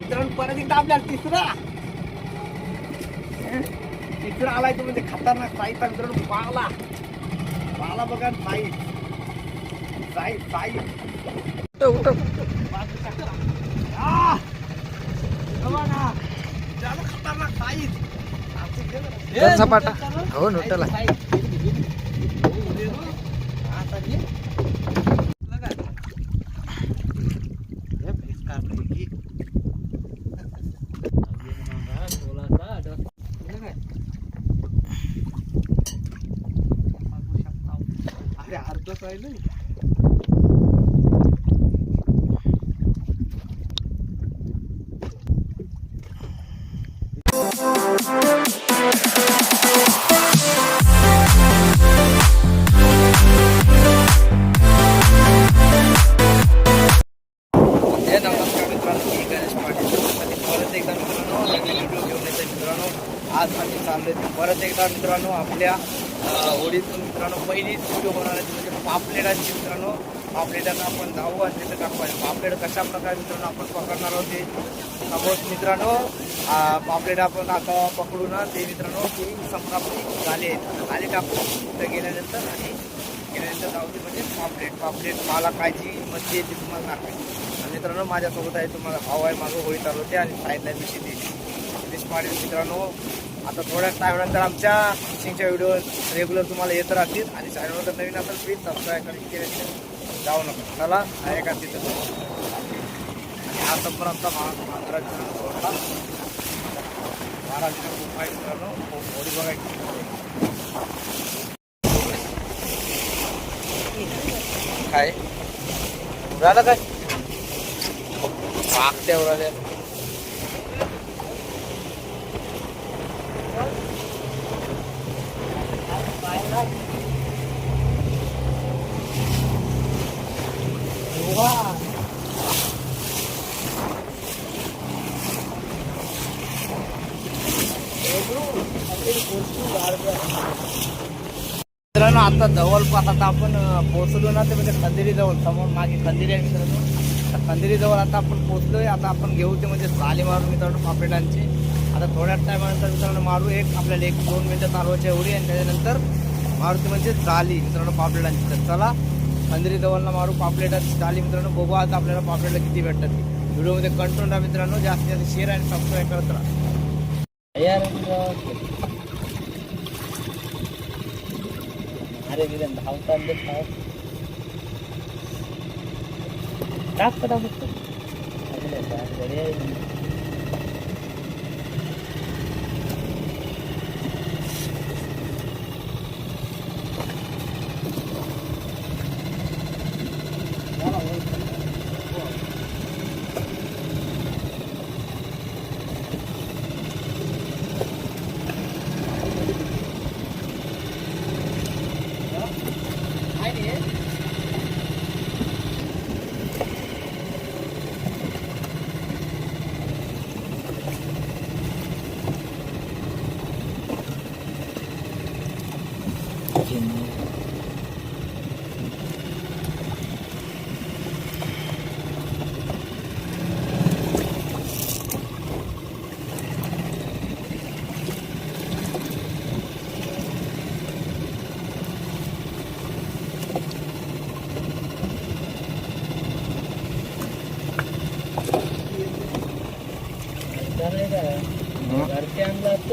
मित्रांनो परत एकदा आपल्याला तिसरा? तिसरा आलाय तो म्हणजे खतरनाक साईचा मित्रांनो पाला पाला बघा साई. साई साई. खतरनाक साई. त्यांचा पाटा हो नोटला आता घे. तुला काय? हे फेस काढलंय की. तुला काय? बघू शकता. अरे अर्धच राहिलं हे नमस्कार मित्रांनो मी गणेश पाटील आणि परत एकदा मित्रांनो नवीन व्हिडिओ घेऊन येते मित्रांनो. आज आम्ही चाललोय. परत एकदा मित्रांनो आपल्या होळीतून मित्रांनो पहिलीच व्हिडिओ बनवण्याची म्हणजे पापलेटाची मित्रांनो. पापलेटांना आपण जाऊ आणि तिथं दाखवायचं. पापलेट कशा प्रकारे मित्रांनो आपण पकडणार आहोत ते सपोज मित्रांनो. पापलेट आपण आता पकडू ना ते मित्रांनो ती संप्राप्ती झाले आले टाकू तिथं गेल्यानंतर आणि गेल्यानंतर जाऊ ते म्हणजे पापलेट. पापलेट मला कायची मस्ती येते तुम्हाला दाखवायची आणि मित्रांनो माझ्यासोबत आहे तुम्हाला भाव आहे माझं होळी चालवते आणि साईडला मिशी देते निलेश पाटील मित्रांनो. आता थोड्याच टायमानंतर आमच्या फिशिंगच्या व्हिडिओ रेग्युलर तुम्हाला येत राहतील. आणि चॅनलवर नवीन असेल प्लीज सबस्क्राईब करून केले जाऊ नका. चला आहे का तिथं आणि हा संपर आमचा महाराज सोडला महाराज खूप आहे मित्रांनो होळी बघायची. काय? झालं काय? मित्रांनो आता जवळपास आता आपण पोहोचलो ना ते म्हणजे खंदेरी जवळ समोर मागे खंदेरी आहे मित्रांनो. तर खंदेरी जवळ आता आपण पोहोचलोय. आता आपण घेऊ ते म्हणजे साली मारू मित्रांनो पापलेटांची. आता थोड्याच टायमानंतर मित्रांनो मारू एक. आपल्याला एक दोन मिनिटं चालवायची एवढी आणि त्याच्यानंतर मारू ते म्हणजे जाली मित्रांनो पापलेटांची तर चला खंदेरी जवळला मारू पापलेटाची जाली मित्रांनो बघू आता आपल्याला पापलेटला किती भेटतात ती व्हिडिओमध्ये कंट्रोल राहा मित्रांनो जास्तीत जास्त शेअर आणि सबस्क्राईब करत राहा अरे विरेन धावता धाव टाक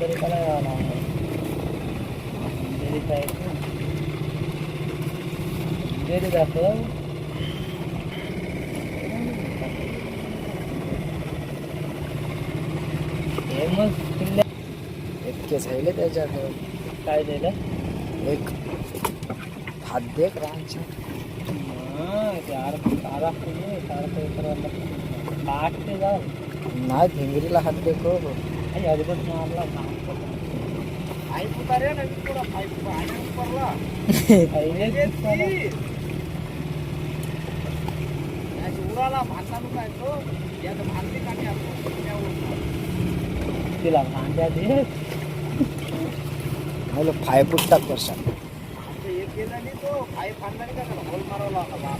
तरी त्याला यावं लागणार आहे हे किल्ल्या इतके झाले त्याच्यात काय दिलं एक हात देख राहायचे आठ ते जाऊ. नाही भिंगरीला हात देखो आणि अडबड मारला उडाला काय तो याचं भांडे काढे तिला भांड्या दे मला फाय फूट टाक वर्षा एक गेला नाही तो फाय फांडला नाही का होल मारवला होता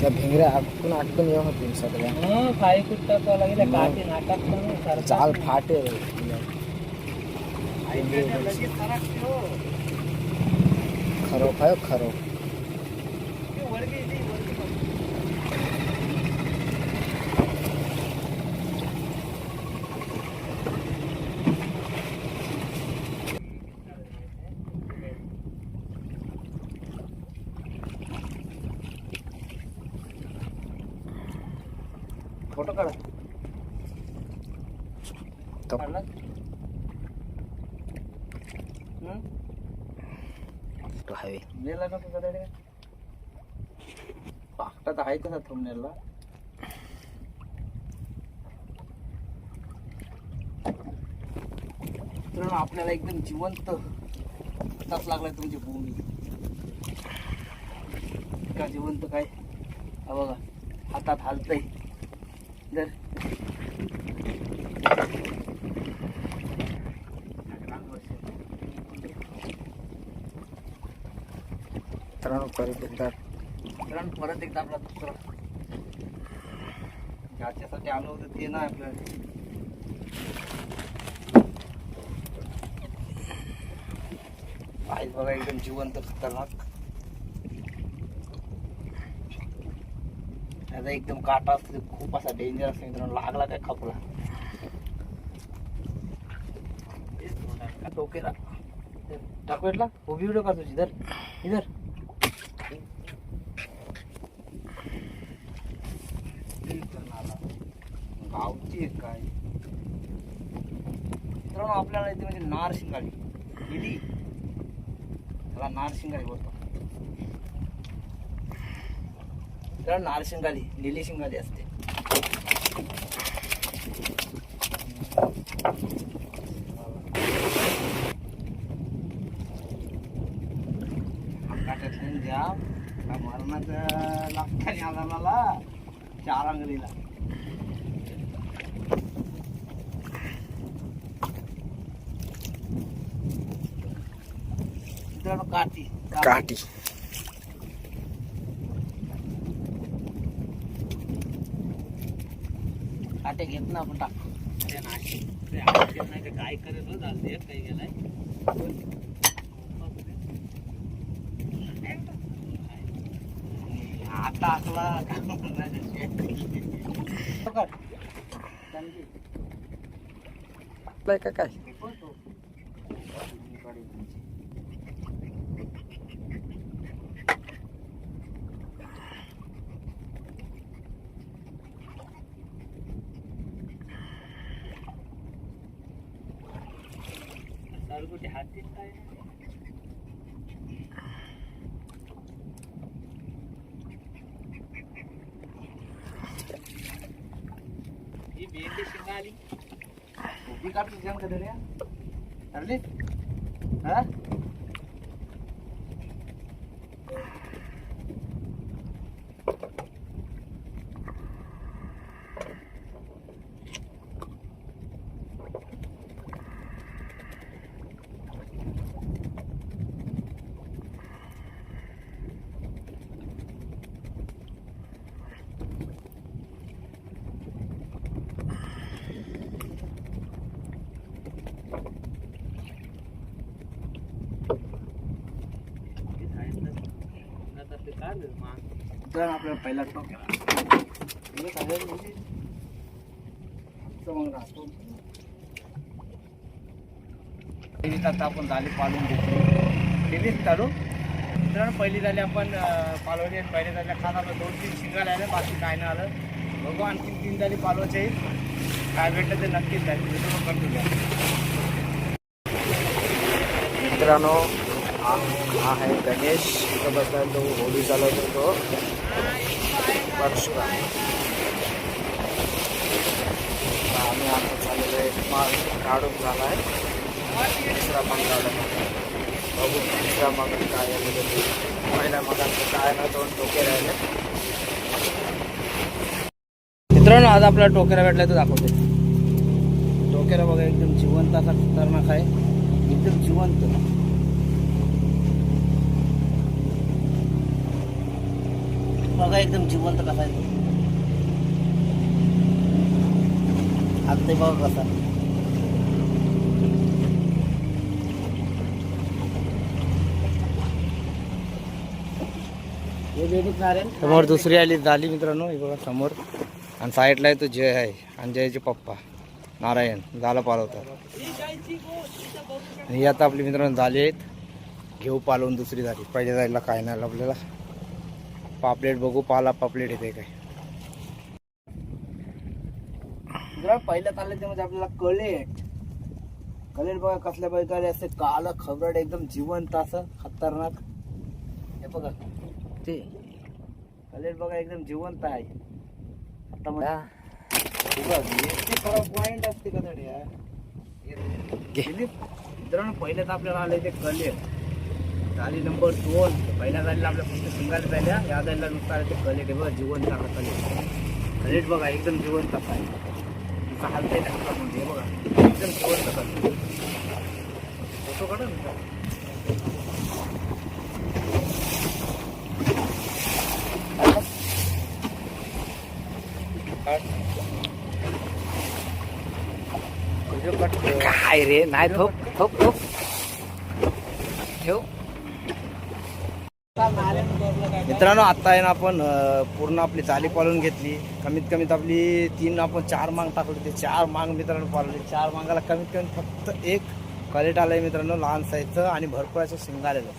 त्या भिंगऱ्या आटकून आटकून येऊ होतील सगळ्या हं काही कुठ टाकावं लागेल काठी नाटक करून चाल फाटे खरो खाय खरो फोटो काढा. हवे नेला का तुझा डॅडी पाकटा तर आहे तसा थंबनेलला मित्रांनो आपल्याला एकदम जिवंत तास लागलाय तुमची भूमी का जिवंत काय? हा बघा हातात हालतंय. जर मित्रांनो परत एकदा. परत एकदा आपला दुसरा. ज्याच्यासाठी आलो होतो ते ना आपल्याला बघा एकदम जिवंत खतरनाक. त्याचा एकदम काटा असतो खूप असा डेंजर असतो मित्रांनो. लागला काय खपला? डोकेला टाकू भेटला उभी व्हिडिओ का तुझी? इधर इधर गावची काय? मित्रांनो आपल्याला इथे म्हणजे नार शिंगाडी त्याला नारशिंगाळी बोलतो. त्याला नार शिंगाली लिली शिंगाली असते. काट्यातून द्या. का मरणाचं लागतानी आला मला चार अंगलीला मित्रांनो काठी. काठी. काटे घेत ना आपण टाक अरे नाही. ते काय करेल जाऊ दे, काही गेलाय. हात टाकला पकड. त्यांची. आपलाय का काय हे पण तो. कुठे हात देत काय ही बेंडी शिंगा आली उभी काढतो जण कधी रे ठरली हा तर आपल्याला पहिला टोक मग आता आपण झाली पालून घेतली केलीच चालू मित्रांनो पहिली झाली आपण पालवली आणि पहिले झाल्या खात. आलं दोन तीन शिंगाला आले बाकी काय नाही आलं. बघू आणखी तीन झाली पालवायचे काय भेटलं ते नक्कीच जाईल. मित्रांनो कंटिन्यू मित्रांनो हा हा आहे गणेश. इथं बसला तो होळी चालवतो तो. परशुराम आम्ही आता चाललेलो आहे माल काढून झाला आहे दुसरा माल काढून. बघू दुसरा माग काय आलेलं पहिल्या मगाचं काय ना दोन टोके राहिले. मित्रांनो आज आपला टोकेरा भेटला तर दाखवते. टोकेरा बघा एकदम जिवंत असा खतरनाक आहे. एकदम जिवंत. बघा एकदम जिवंत कसा आहे तो. आता बघा कसा समोर दुसरी आली झाली मित्रांनो हे बघा समोर. आणि साईडला आहे तो जय आहे आणि जयचे पप्पा नारायण झाला पालवतात. आणि ही आता आपली मित्रांनो झाली आहेत. घेऊ पालवून दुसरी झाली. पहिले जायला काय नाही आपल्याला. पापलेट बघू पाला पापलेट येते काय. पहिल्या ताल्यामध्ये आपल्याला कलेट कलेट बघा कसल्या प्रकारे असते. काला खबरड एकदम जिवंत असं खतरनाक. हे बघा. ते. कलेट बघा एकदम जिवंत आहे. आता खरं पॉइंट असते का तरी यार? हे- मित्रांनो पहिल्याच आपल्याला आले ते कलेट झाली नंबर दोन पहिल्या झालेला आपल्या फक्त सिंगल पहिल्या. या झालेला नुसतं ते कलेट बघा जिवंत आहे कलेट कलेट बघा एकदम जिवंत आहे. नुसतं हालतंय त्या हातामध्ये, हे बघा एकदम जिवंत कलेट फोटो काढा काय रे? नाही थोप थोप थोप. ठेव. मित्रांनो आत्ता आहे ना आपण पूर्ण आपली चाली पालून घेतली. कमीत कमीत आपली तीन आपण चार मांग टाकली. ते चार मांग मित्रांनो पाळली चार मांगाला कमीत कमी फक्त एक कलेट आलंय मित्रांनो लहान साईजचं आणि भरपूर असं शिंगालेलं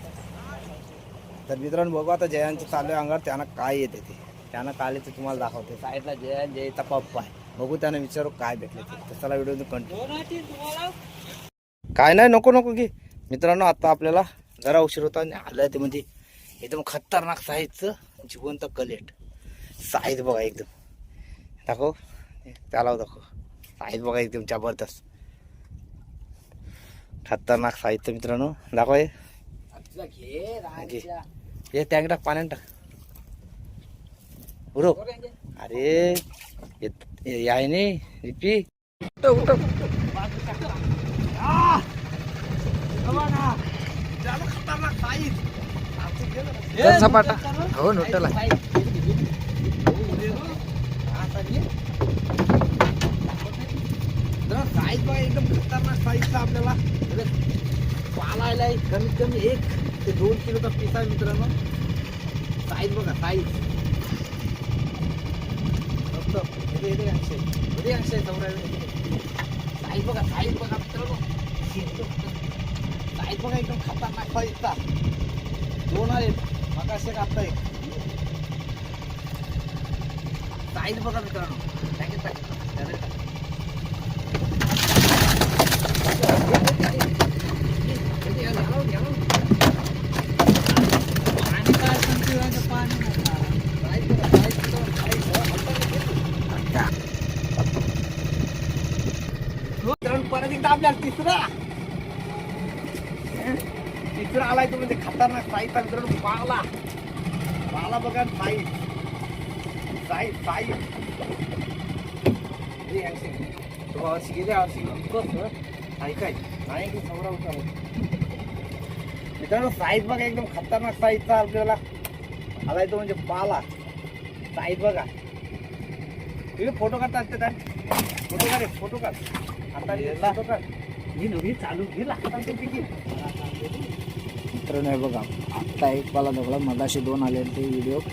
तर मित्रांनो बघू आता जयांचं चालू आहे अंगावर. त्यांना काय येते ते. त्यांना काय ते तुम्हाला दाखवते. साईडला जय जयचा पप्पा आहे. बघू त्यानं विचारू काय भेटले ते. त्याला चला व्हिडिओ कंटिन्यू काय नाही नको नको की मित्रांनो आता आपल्याला जरा उशीर होता आणि आलं ते म्हणजे एकदम खतरनाक साईजचं जिवंत कलेट. साईज बघा एकदम. दाखव. त्याला दाखव. साईज बघा एकदम जबरदस्त. खतरनाक साईजचं मित्रांनो. दाखव हे. घे. टँक टाक पाण्यात टाक. उरो. अरे याय नाही रिपी. तर सपाटा हो नोटला. साईज बघा एकदम खतरनाक साईजचा आपल्याला. म्हणजे पालायला कमीत कमी एक ते दोन किलोचा पीस आहे मित्रांनो. साईज बघा साईज साईज बघा साईज बघा मित्रांनो. साईज बघा एकदम खतरनाक साईजचा दोन आले मका असे आता एक. साईज बघा मित्रांनो. टाकेल परत एकदा आपल्याला तिसरा. तिसरा आलाय तो म्हणजे खतरनाक साईजचा मित्रांनो पाला. पाला बघा वर्षी गेले वर्षी कसं ऐकाय नाही की मित्रांनो साईज बघा एकदम खतरनाक साईजचा आपल्याला आलाय तो म्हणजे पाला. साईज बघा. तिथे फोटो काढता असते काय फोटो काढ फोटो काढ. आता फोटो काढ. ही नवी चालू गेला आता terus ya bagam tay pala dong lah mata si dona lihat video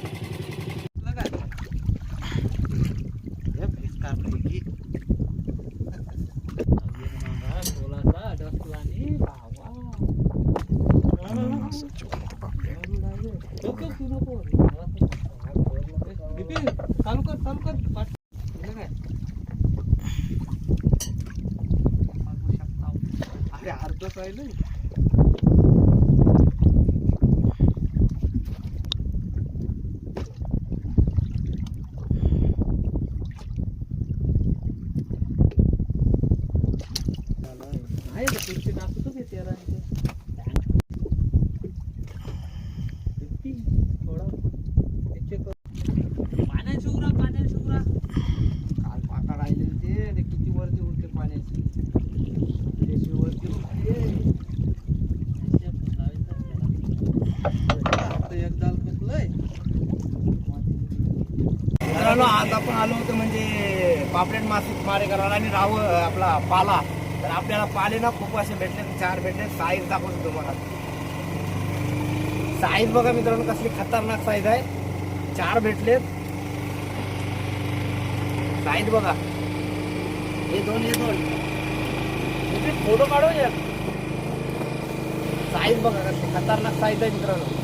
Ada harga saya ini. मित्रांनो आज आपण आलो होतो म्हणजे पापलेट मासे मारे करायला आणि राव आपला पाला. तर आपल्याला पाले ना खूप असे भेटले चार भेटले साईज दाखवतो तुम्हाला. साईज बघा मित्रांनो कसली खतरनाक साईज आहे. चार भेटलेत. साईज बघा. हे दोन हे दोन. फोटो काढू या साईज बघा खतरनाक साईज आहे मित्रांनो.